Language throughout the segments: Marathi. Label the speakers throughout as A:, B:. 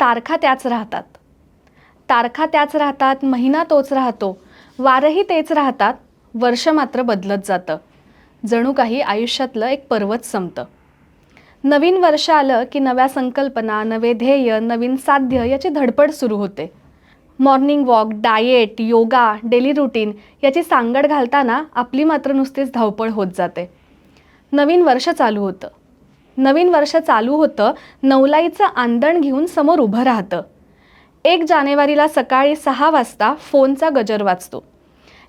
A: तारखा त्याच राहतात. तारखा त्याच राहतात महिना तोच राहतो वारही तेच राहतात वर्ष मात्र बदलत जातं. जणू काही आयुष्यातलं एक पर्वत संपतं. नवीन वर्ष आलं की नव्या संकल्पना नवे ध्येय नवीन साध्य याची धडपड सुरू होते. Morning walk diet yoga daily routine याची सांगड घालताना आपली मात्र नुसतीच धावपळ होत जाते. नवीन वर्ष चालू होतं. नवीन वर्ष चालू होतं नवलाईचं आंदण घेऊन समोर उभं राहतं. एक जानेवारीला सकाळी सहा वाजता फोनचा गजर वाचतो.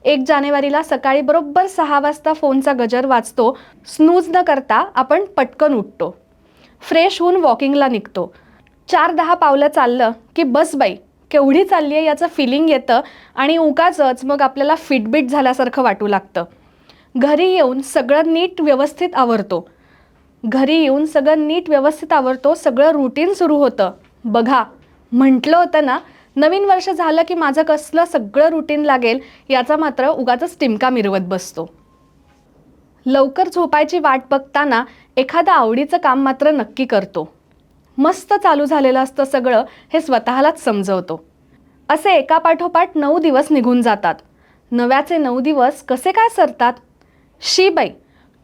A: एक जानेवारीला सकाळी बरोबर सहा वाजता फोनचा गजर वाचतो. स्नूज न करता आपण पटकन उठतो. फ्रेश होऊन वॉकिंगला निघतो. चार दहा पावलं चाललं की बस बाई केवढी चालली आहे याचं फिलिंग येतं आणि उगाचच मग आपल्याला फिटबिट झाल्यासारखं वाटू लागतं. घरी येऊन सगळं नीट व्यवस्थित आवरतो. घरी येऊन सगळं नीट व्यवस्थित आवरतो सगळं रुटीन सुरू होतं. बघा म्हटलं होतं ना नवीन वर्ष झालं की माझं कसलं सगळं रुटीन लागेल याचा मात्र उगाच टिमका मिरवत बसतो. लवकर झोपायची वाट बघताना एखादं आवडीचं काम मात्र नक्की करतो. मस्त चालू झालेलं असतं सगळं हे स्वतःलाच समजवतो. असे एकापाठोपाठ नऊ दिवस निघून जातात. नव्याचे नऊ दिवस कसे काय सरतात? शी बाई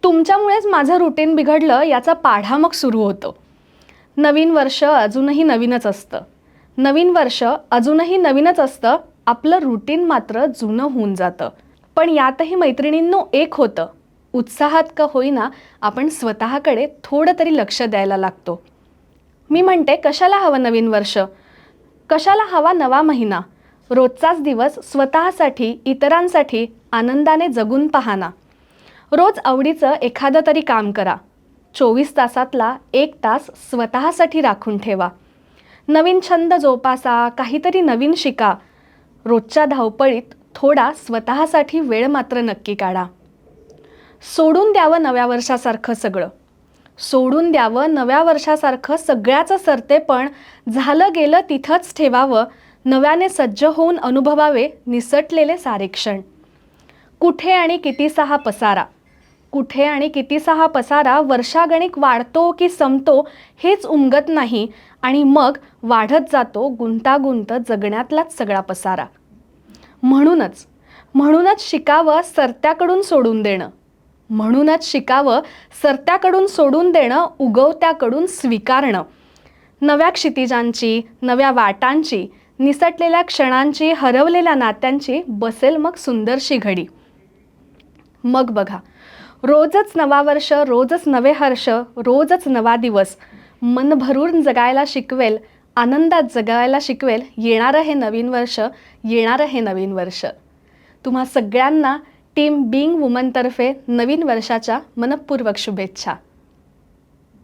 A: तुमच्यामुळेच माझं रुटीन बिघडलं याचा पाढा मग सुरू होतो. नवीन वर्ष अजूनही नवीनच असतं. नवीन वर्ष अजूनही नवीनच असतं आपलं रुटीन मात्र जुनं होऊन जातं. पण यातही मैत्रिणींनो एक होतं. उत्साहात का होईना आपण स्वतःकडे थोडं तरी लक्ष द्यायला लागतो. मी म्हणते कशाला हवं नवीन वर्ष? कशाला हवा नवा महिना? रोजचाच दिवस स्वतःसाठी इतरांसाठी आनंदाने जगून पाहाना. रोज आवडीचं एखादं तरी काम करा. चोवीस तासातला एक तास स्वतःसाठी राखून ठेवा. नवीन छंद जोपासा काहीतरी नवीन शिका. रोजच्या धावपळीत थोडा स्वतःसाठी वेळ मात्र नक्की काढा. सोडून द्यावं नव्या वर्षासारखं सगळं. सोडून द्यावं नव्या वर्षासारखं सगळ्याचं सरते पण झालं गेलं तिथंच ठेवावं. नव्याने सज्ज होऊन अनुभवावे निसटलेले सारे क्षण. कुठे आणि कितीसा हा पसारा? कुठे आणि कितीसा हा पसारा वर्षागणिक वाढतो की संपतो हेच उमगत नाही. आणि मग वाढत जातो गुंतागुंत जगण्यातलाच सगळा पसारा. म्हणूनच म्हणूनच शिकावं सरत्याकडून सोडून देणं. म्हणूनच शिकावं सरत्याकडून सोडून देणं उगवत्याकडून स्वीकारणं. नव्या क्षितिजांची नव्या वाटांची निसटलेल्या क्षणांची हरवलेल्या नात्यांची बसेल मग सुंदरशी घडी मग बघा रोजच नवा वर्ष रोजच नवे हर्ष रोजच नवा दिवस. मन भरून जगायला शिकवेल आनंदात जगायला शिकवेल येणारं हे नवीन वर्ष येणारं हे नवीन वर्ष. तुम्हा सगळ्यांना टीम बिंग वुमनतर्फे नवीन वर्षाच्या मनपूर्वक शुभेच्छा.